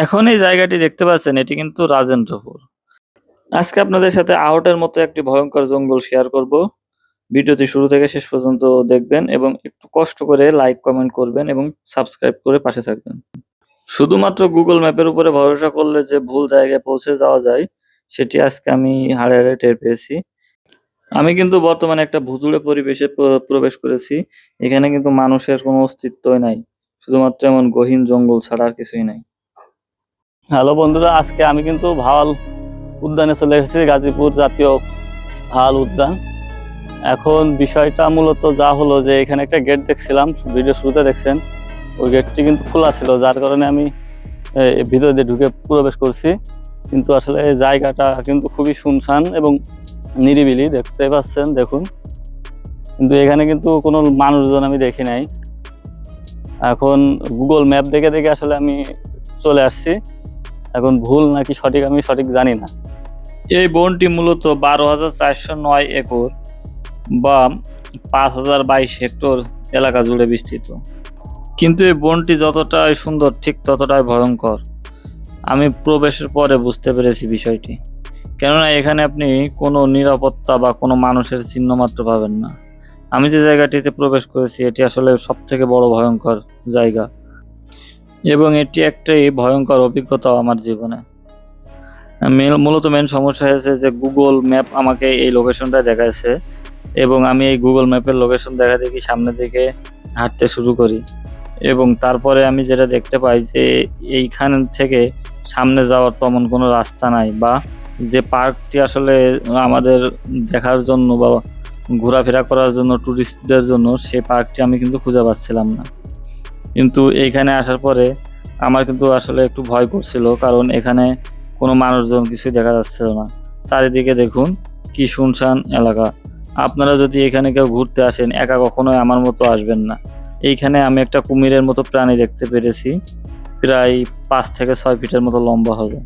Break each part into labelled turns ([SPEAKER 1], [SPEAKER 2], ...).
[SPEAKER 1] এখন এই জায়গাটি দেখতে পাচ্ছেন, এটি কিন্তু রাজেন্দ্রপুর। আজকে আপনাদের সাথে আহটের মতো একটি ভয়ঙ্কর জঙ্গল শেয়ার করব। ভিডিওটি শুরু থেকে শেষ পর্যন্ত দেখবেন এবং একটু কষ্ট করে লাইক কমেন্ট করবেন এবং সাবস্ক্রাইব করে পাশে থাকবেন। শুধুমাত্র গুগল ম্যাপের উপরে ভরসা করলে যে ভুল জায়গায় পৌঁছে যাওয়া যায়, সেটি আজকে আমি হাড়ে হাড়ে টের পেয়েছি। আমি কিন্তু বর্তমানে একটা ভুতুড়ে পরিবেশে প্র- প্রবেশ করেছি এখানে কিন্তু মানুষের কোনো অস্তিত্বই নাই শুধুমাত্র এমন গহীন জঙ্গল ছাড়া আর কিছুই নাই হ্যালো বন্ধুরা, আজকে আমি কিন্তু ভাওয়াল উদ্যানে চলে এসেছি, গাজীপুর জাতীয় ভাওয়াল উদ্যান। এখন বিষয়টা মূলত যা হলো যে এখানে একটা গেট দেখছিলাম ভিডিও শুরুতে দেখছেন, ওই গেটটি কিন্তু খোলা ছিল, যার কারণে আমি ভিতর দিয়ে ঢুকে প্রবেশ করছি। কিন্তু আসলে এই জায়গাটা কিন্তু খুবই শুনশান এবং নিরিবিলি, দেখতে পাচ্ছেন, দেখুন। কিন্তু এখানে কিন্তু কোনো মানুষজন আমি দেখি নাই। এখন গুগল ম্যাপ দেখে দেখে আসলে আমি চলে আসছি। এখন ভুল নাকি সঠিক আমি সঠিক জানি না। এই বনটি মূলত বারো হাজার চারশো নয় একর বা পাঁচ হাজার বাইশ হেক্টর এলাকা জুড়ে বিস্তৃত। কিন্তু এই বনটি যতটাই সুন্দর, ঠিক ততটাই ভয়ঙ্কর। আমি প্রবেশের পরে বুঝতে পেরেছি বিষয়টি। কেননা এখানে আপনি কোনো নিরাপত্তা বা কোনো মানুষের চিহ্ন মাত্র পাবেন না। আমি যে জায়গাটিতে প্রবেশ করেছি, এটি আসলে সব থেকে বড় ভয়ঙ্কর জায়গা। এবং এটি একটাই ভয়ঙ্কর অভিজ্ঞতা আমার জীবনে। মেল- মূলত মেন সমস্যা হয়েছে যে গুগল ম্যাপ আমাকে এই লোকেশনটা দেখাচ্ছে এবং আমি এই গুগল ম্যাপের লোকেশন দেখা দেখি সামনে দিকে হাঁটতে শুরু করি। এবং তারপরে আমি যেটা দেখতে পাই যে এইখান থেকে সামনে যাওয়ার তেমন কোনো রাস্তা নাই বা যে পার্কটি আসলে আমাদের দেখার জন্য বা ঘোরাফেরা করার জন্য ট্যুরিস্টদের জন্য সেই পার্কটি আমি কিন্তু খুঁজে পাচ্ছিলাম না। কিন্তু এইখানে আসার পরে আমার কিন্তু আসলে একটু ভয় করছিল, কারণ এখানে কোনো মানুষজন কিছুই দেখা যাচ্ছিল না। চারিদিকে দেখুন কি শুনশান এলাকা। আপনারা যদি এখানে কেউ ঘুরতে আসেন, একা কখনোই আমার মতো আসবেন না। এইখানে আমি একটা কুমিরের মতো প্রাণী দেখতে পেরেছি, প্রায় পাঁচ থেকে ছয় ফিটের মতো লম্বা হবে।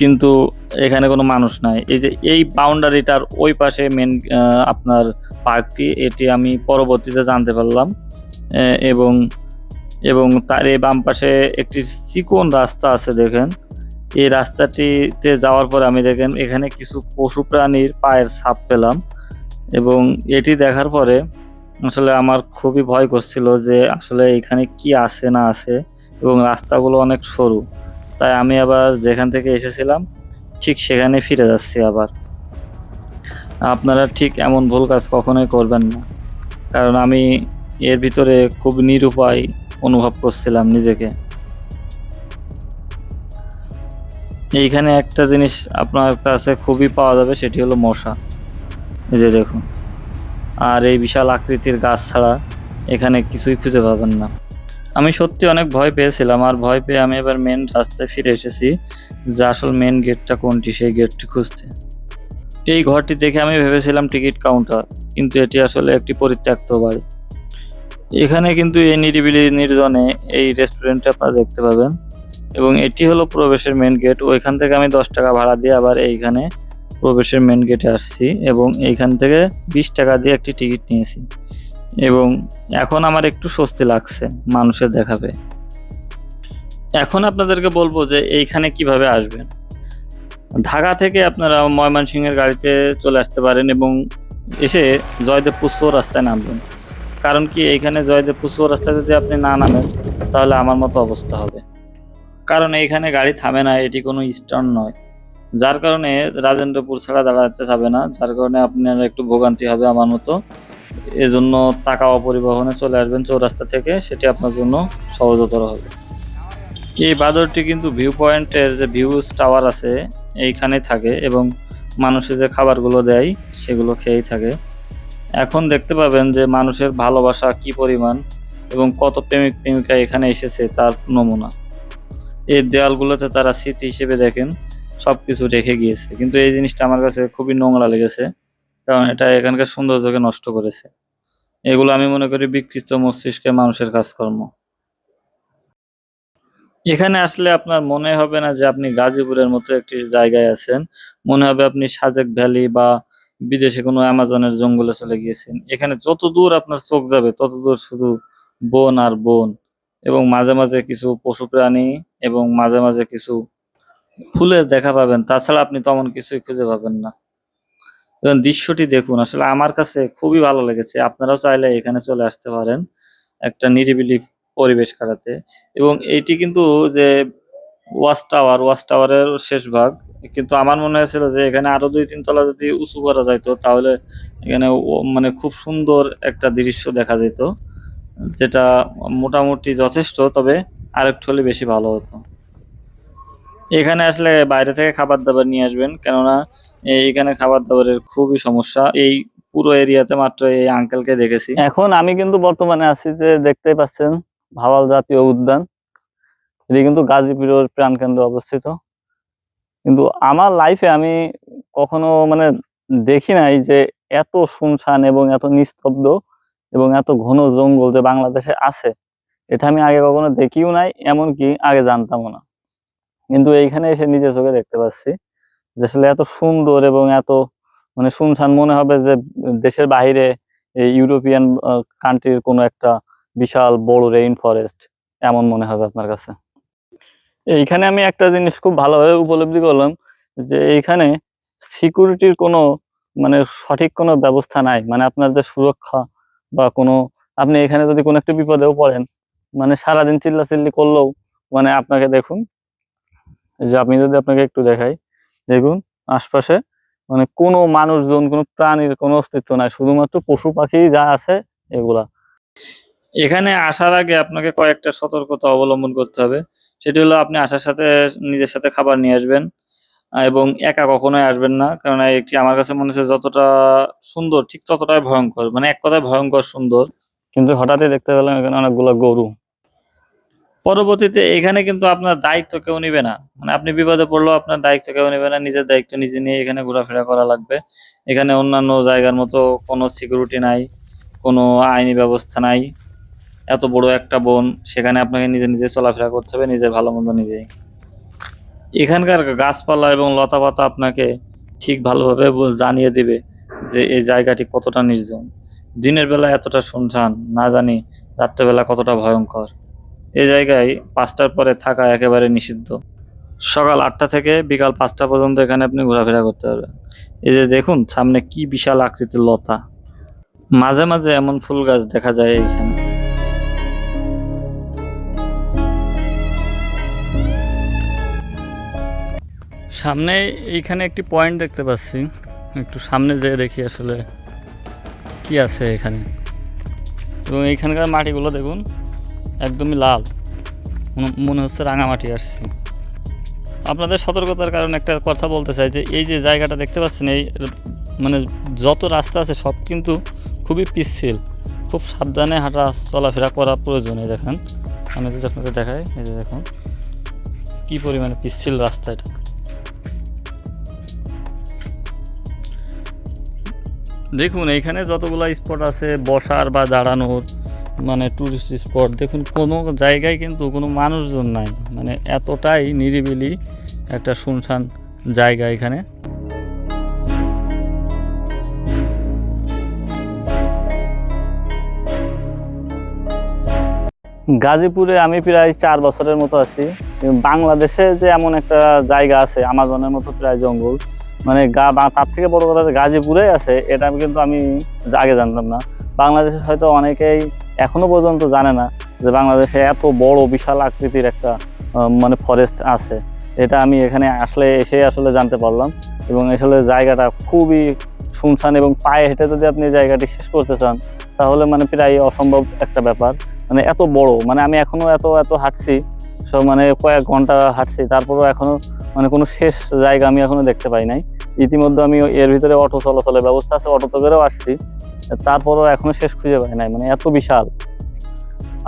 [SPEAKER 1] কিন্তু এখানে কোনো মানুষ নাই। এই যে এই বাউন্ডারিটার ওই পাশে মেন আপনার পার্কটি এটি আমি পরবর্তীতে জানতে পারলাম। এবং এবং তার এই বাম পাশে একটি চিকন রাস্তা আছে দেখেন। এই রাস্তাটিতে যাওয়ার পর আমি দেখেন এখানে কিছু পশু প্রাণীর পায়ের ছাপ পেলাম এবং এটি দেখার পরে আসলে আমার খুবই ভয় করছিল যে আসলে এখানে কি আছে না আছে এবং রাস্তাগুলো অনেক সরু। তাই আমি আবার যেখান থেকে এসেছিলাম ঠিক সেখানে ফিরে যাচ্ছি আবার। আপনারা ঠিক এমন ভুল কাজ কখনোই করবেন না। কারণ আমি এর ভিতরে খুব নিরুপায় অনুভব করছিলাম নিজেকে। এইখানে একটা জিনিস আপনার কাছে খুবই পাওয়া যাবে, সেটি হলো মশা। এই যে দেখুন। আর এই বিশাল আকৃতির গাছ ছাড়া এখানে কিছুই খুঁজে পাবেন না। আমি সত্যি অনেক ভয় পেয়েছিলাম, আর ভয় পেয়ে আমি এবার মেন রাস্তায় ফিরে এসেছি, যে আসল মেন গেটটা কোনটি, সেই গেটটি খুঁজতে। এই ঘরটি দেখে আমি ভেবেছিলাম টিকিট কাউন্টার কিন্তু এটি আসলে একটি পরিত্যক্ত বাড়ি। এখানে কিন্তু এই নিরিবিলি নির্জনে এই রেস্টুরেন্টটা আপনারা দেখতে পাবেন। এবং এটি হলো প্রবেশের মেন গেট ওইখান থেকে আমি দশ টাকা ভাড়া দিয়ে আবার এইখানে প্রবেশের মেন গেটে আসছি এবং এইখান থেকে বিশ টাকা দিয়ে একটি টিকিট নিয়েছি। এবং এখন আমার একটু স্বস্তি লাগছে মানুষের দেখাবে। এখন আপনাদেরকে বলব যে এইখানে কীভাবে আসবেন। ঢাকা থেকে আপনারা ময়মনসিংহের গাড়িতে চলে আসতে পারেন এবং এসে জয়দেবপুর রাস্তায় নামবেন। কারণ কি এইখানে জয়দেবপুর রাস্তায় যদি আপনি না নামেন, তাহলে আমার মতো অবস্থা হবে। কারণ এইখানে গাড়ি থামে না, এটি কোনো স্টার্ন নয়। যার কারণে রাজেন্দ্রপুর ছাড়া দাঁড়াতে যাবে না, যার কারণে আপনার একটু ভোগান্তি হবে আমার মতো। এজন্য টাকা অপরিবহনে চলে আসবেন চৌরাস্তা থেকে, সেটি আপনার জন্য সহজতর হবে। এই বাদরটি কিন্তু ভিউ পয়েন্টের যে ভিউজ টাওয়ার আছে, এইখানে থাকে এবং মানুষে যে খাবারগুলো দেয়, সেগুলো খেয়েই থাকে। এখন দেখতে পাবেন যে মানুষের ভালোবাসা কি পরিমাণ এবং কত প্রেমিক প্রেমিকা এখানে এসেছে তার নমুনা। এই দেওয়ালগুলোতে তারা স্মৃতি হিসেবে দেখেন সব কিছু রেখে গিয়েছে। কিন্তু এই জিনিসটা আমার কাছে খুবই নোংরা লেগেছে, কারণ এটা এখানকার সৌন্দর্যকে নষ্ট করেছে। এগুলো আমি মনে করি বিকৃত মস্তিষ্কের মানুষের কাজকর্ম। এখানে আসলে আপনার মনে হবে না যে আপনি গাজীপুরের মতো একটি জায়গায় আছেন। মনে হবে আপনি সাজেক ভ্যালি বা বিদেশে কোনো অ্যামাজনের জঙ্গলে চলে গিয়েছেন। এখানে যত দূর আপনার চোখ যাবে, তত দূর শুধু বন আর বন। এবং মাঝে মাঝে কিছু পশু প্রাণী এবং মাঝে মাঝে কিছু ফুলের দেখা পাবেন। তাছাড়া আপনি তেমন কিছুই খুঁজে পাবেন না। এবং দৃশ্যটি দেখুন, আসলে আমার কাছে খুবই ভালো লেগেছে। আপনারাও চাইলে এখানে চলে আসতে পারেন একটা নিরিবিলি পরিবেশ কাটাতে। এবং এইটি কিন্তু যে ওয়াচ টাওয়ার, ওয়াচ টাওয়ারের শেষ ভাগ কিন্তু আমার মনে হয়েছিল যে এখানে আরও দুই, তিন তলা যদি উঁচু করা যাইতো, তাহলে এখানে মানে খুব সুন্দর একটা দৃশ্য দেখা যেত, যেটা মোটামুটি যথেষ্ট, তবে আরেকটু হলে বেশি ভালো হতো। এখানে আসলে বাইরে থেকে খাবার দাবার নিয়ে আসবেন, কেননা এখানে খাবার দাবারের খুবই সমস্যা। এই পুরো এরিয়াতে মাত্র এই আঙ্কেলকে দেখেছি। এখন আমি কিন্তু বর্তমানে আছি যে দেখতে পাচ্ছেন, ভাওয়াল জাতীয় উদ্যান। এটি কিন্তু গাজীপুরের প্রাণকেন্দ্রে অবস্থিত। কিন্তু আমার লাইফে আমি কখনো মানে দেখি নাই যে এত শুনশান এবং এত নিস্তব্ধ এবং এত ঘন জঙ্গল যে বাংলাদেশে আছে। এটা আমি আগে কখনো দেখিও নাই, এমনকি আগে জানতামও না। কিন্তু এইখানে এসে নিজের চোখে দেখতে পাচ্ছি যে আসলে এত সুন্দর এবং এত মানে শুনশান মনে হবে যে দেশের বাইরে এই ইউরোপিয়ান কান্ট্রির কোনো একটা বিশাল বড় রেইন ফরেস্ট এমন মনে হবে আপনার কাছে। এইখানে আমি একটা জিনিস খুব ভালোভাবে উপলব্ধি করলাম যে এইখানে সিকিউরিটির কোনো মানে সঠিক কোনো ব্যবস্থা নাই। মানে আপনাদের সুরক্ষা বা কোনো, আপনি এখানে যদি কোনো একটা বিপদেও পড়েন মানে সারাদিন চিল্লাচিল্লি করলেও মানে আপনাকে দেখুন যে আপনি যদি আপনাকে একটু দেখাই, দেখুন আশপাশে মানে কোনো মানুষজন, কোনো প্রাণীর কোনো অস্তিত্ব নাই। শুধুমাত্র পশু পাখি যা আছে, এগুলা। এখানে আসার আগে আপনাকে কয়েকটা সতর্কতা অবলম্বন করতে হবে। সেটি হলো আপনি আসার সাথে নিজের সাথে খাবার নিয়ে আসবেন এবং একা কখনোই আসবেন না কারণ একটি আমার কাছে মনে হচ্ছে যতটা সুন্দর ঠিক ততটাই ভয়ঙ্কর মানে এক কথায় ভয়ঙ্কর সুন্দর। কিন্তু হঠাৎই দেখতে পেলাম এখানে অনেকগুলো গরু। পরবর্তীতে এখানে কিন্তু আপনার দায়িত্ব কেউ নিবে না। মানে আপনি বিপদে পড়লেও আপনার দায়িত্ব কেউ নিবে না নিজের দায়িত্ব নিজে নিয়ে এখানে ঘোরাফেরা করা লাগবে। এখানে অন্যান্য জায়গার মতো কোনো সিকিউরিটি নাই কোনো আইনি ব্যবস্থা নাই। এত বড় একটা বন, সেখানে আপনাকে নিজে নিজে চলাফেরা করতে হবে, নিজের ভালো মন্দ নিজেই। এখানকার গাছপালা এবং লতাপাতা আপনাকে ঠিক ভালোভাবে জানিয়ে দিবে যে এই জায়গাটি কতটা নির্জন। দিনের বেলা এতটা শুনশান না জানি রাত্রেবেলা কতটা ভয়ঙ্কর। এই জায়গায় পাঁচটার পরে থাকা একেবারে নিষিদ্ধ। সকাল আটটা থেকে বিকাল পাঁচটা পর্যন্ত এখানে আপনি ঘোরাফেরা করতে পারবেন। এই যে দেখুন, সামনে কি বিশাল আকৃতির লতা। মাঝে মাঝে এমন ফুল গাছ দেখা যায় এইখানে। সামনে এইখানে একটি পয়েন্ট দেখতে পাচ্ছি। একটু সামনে যেয়ে দেখি আসলে কি আছে এখানে। এবং এইখানকার মাটিগুলো দেখুন, একদমই লাল। মনে- হচ্ছে রাঙামাটি আসছে। আপনাদের সতর্কতার কারণে একটা কথা বলতে চাই যে, এই যে জায়গাটা দেখতে পাচ্ছেন, এই মানে যত রাস্তা আছে, সব কিন্তু খুবই পিচ্ছিল। খুব সাবধানে হাঁটা, চলাফেরা করা প্রয়োজন। এই দেখেন, আমি যদি আপনাদের দেখাই, এই যে দেখুন, কী পরিমাণে পিচ্ছিল রাস্তা এটা দেখুন, এইখানে যতগুলো স্পট আছে, বসার বা দাঁড়ানোর মানে টুরিস্ট স্পট দেখুন, কোনো জায়গায় কিন্তু কোনো মানুষজন নাই। মানে এতটাই নিরিবিলি একটা শুনশান জায়গা এখানে। গাজীপুরে আমি প্রায় চার বছরের মতো আছি। বাংলাদেশে যে এমন একটা জায়গা আছে আমাজনের মতো প্রায় জঙ্গল মানে গা তার থেকে বড় কথা গাজীপুরে আছে এটা আমি কিন্তু আমি আগে জানতাম না। বাংলাদেশে হয়তো অনেকেই এখনও পর্যন্ত জানে না যে বাংলাদেশে এত বড় বিশাল আকৃতির একটা মানে ফরেস্ট আছে। এটা আমি এখানে আসলে এসে আসলে জানতে পারলাম এবং আসলে জায়গাটা খুবই শুনশান এবং পায়ে হেঁটে যদি আপনি জায়গাটি শেষ করতে চান, তাহলে মানে প্রায় অসম্ভব একটা ব্যাপার। মানে এত বড় মানে আমি এখনও এত এত হাঁটছি সব মানে কয়েক ঘণ্টা হাঁটছি, তারপরেও এখনও মানে কোনো শেষ জায়গা আমি এখনও দেখতে পাই নাই। ইতিমধ্যে আমি এর ভিতরে অটো চলাচলের ব্যবস্থা আছে অটোতে করেও আসছি। তারপরও এখনও শেষ খুঁজে পাই নাই মানে এত বিশাল।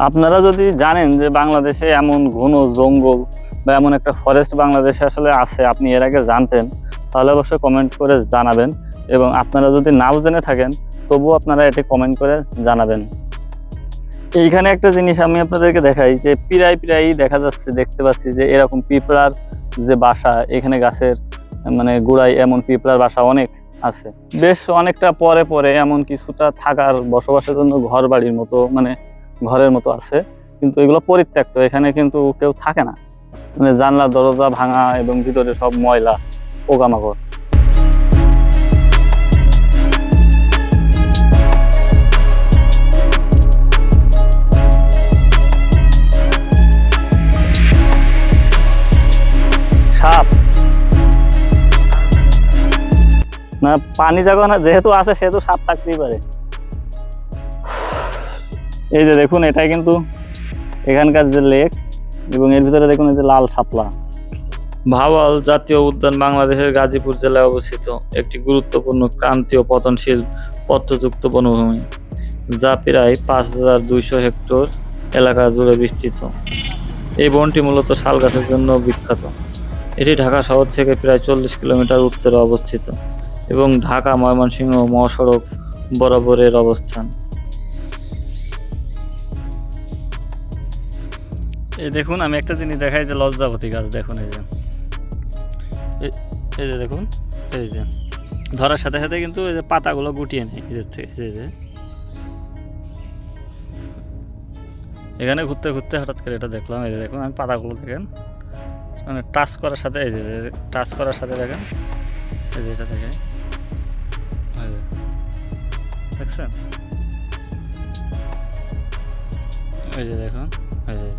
[SPEAKER 1] আপনারা যদি জানেন যে বাংলাদেশে এমন ঘন জঙ্গল বা এমন একটা ফরেস্ট বাংলাদেশে আসলে আছে, আপনি এর আগে জানতেন, তাহলে অবশ্যই কমেন্ট করে জানাবেন এবং আপনারা যদি নাও জেনে থাকেন, তবুও আপনারা এটি কমেন্ট করে জানাবেন। এইখানে একটা জিনিস আমি আপনাদেরকে দেখাই, যে প্রায় প্রায় দেখা যাচ্ছে, দেখতে পাচ্ছি যে এরকম পিঁপড়ার যে বাসা, এখানে গাছের মানে গোড়ায় এমন পিঁপড়ার বাসা অনেক আছে। বেশ অনেকটা পরে পরে এমন কিছুটা থাকার বসবাসের জন্য ঘর বাড়ির মতো মানে ঘরের মতো আছে।
[SPEAKER 2] কিন্তু এগুলো পরিত্যক্ত, এখানে কিন্তু কেউ থাকে না। মানে জানলা দরজা ভাঙা এবং ভিতরে সব ময়লা, পোকামাকড়। না পানি যখন যেহেতু আছে, সেহেতু সাপ থাকতেই পারে। এই যে দেখুন, এটাই কিন্তু এখানকার যে লেক এবং এর ভিতরে দেখুন এই যে লাল শাপলা।
[SPEAKER 1] ভাওয়াল জাতীয় উদ্যান বাংলাদেশের গাজীপুর জেলায় অবস্থিত। একটি গুরুত্বপূর্ণ ক্রান্তীয় পতনশীল পত্রযুক্ত বনভূমি, যা প্রায় পাঁচ হাজার দুইশো হেক্টর এলাকা জুড়ে বিস্তৃত। এই বনটি মূলত শাল গাছের জন্য বিখ্যাত। এটি ঢাকা শহর থেকে প্রায় চল্লিশ কিলোমিটার উত্তরে অবস্থিত। এবং ঢাকা, ময়মনসিংহ মহাসড়ক বরাবরের অবস্থান। এই দেখুন, আমি একটা জিনিস দেখাই যে লজ্জাপতি গাছ দেখুন এই যে। এই যে দেখুন, এই যে। ধরার সাথে সাথে কিন্তু এই যে পাতাগুলো গুটিয়ে নেয় এদের থেকে এই যে এখানে ঘুরতে ঘুরতে হঠাৎ করে এটা দেখলাম, এই যে দেখুন, আমি পাতাগুলো দেখেন। মানে টাচ করার সাথে, এই যে টাচ করার সাথে দেখেন। এই যে এটা দেখে এই যে। দেখছেন এই যে দেখুন এই যে।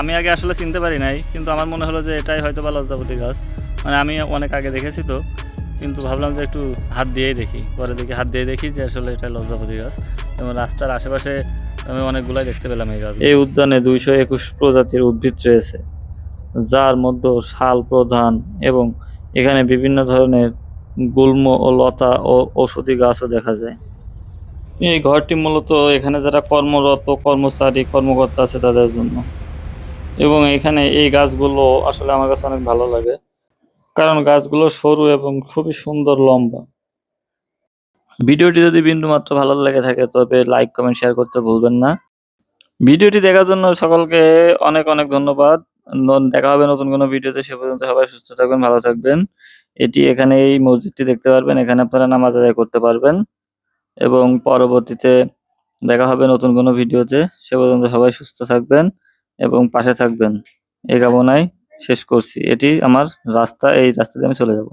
[SPEAKER 1] আমি আগে আসলে চিনতে পারি নাই কিন্তু আমার মনে হলো যে এটাই হয়তো বা লজ্জাপতি গাছ। মানে আমি অনেক আগে দেখেছি তো কিন্তু ভাবলাম যে একটু হাত দিয়েই দেখি পরে দেখি হাত দিয়ে দেখি যে আসলে এটা লজ্জাপতি গাছ। এবং রাস্তার আশেপাশে আমি অনেকগুলাই দেখতে পেলাম এই গাছ এই উদ্যানে দুইশো একুশ প্রজাতির উদ্ভিদ রয়েছে যার মধ্যে শাল প্রধান এবং এখানে বিভিন্ন ধরনের গুল্ম ও লতা ও ঔষধি গাছও দেখা যায়। এই ঘরটি মূলত এখানে যারা কর্মরত, কর্মচারী, কর্মকর্তা আছে তাদের জন্য। এবং এখানে এই গাছগুলো আসলে আমার কাছে অনেক ভালো লাগে। কারণ গাছগুলো সরু এবং খুবই সুন্দর লম্বা। ভিডিওটি যদি বিন্দু মাত্র ভালো লেগে থাকে, তবে লাইক, কমেন্ট, শেয়ার করতে ভুলবেন না। ভিডিওটি দেখার জন্য সকলকে অনেক অনেক ধন্যবাদ। দেখা হবে নতুন কোনো ভিডিওতে, সে পর্যন্ত সবাই সুস্থ থাকবেন, ভালো থাকবেন। এটি এখানে এই মসজিদটি দেখতে পারবেন। এখানে আপনারা নামাজ আদায় করতে পারবেন এবং পরবর্তীতে দেখা হবে নতুন কোনো ভিডিওতে। সে পর্যন্ত সবাই সুস্থ থাকবেন এবং পাশে থাকবেন। এই কামনায় শেষ করছি। এটি আমার রাস্তা, এই রাস্তা দিয়ে আমি চলে যাব।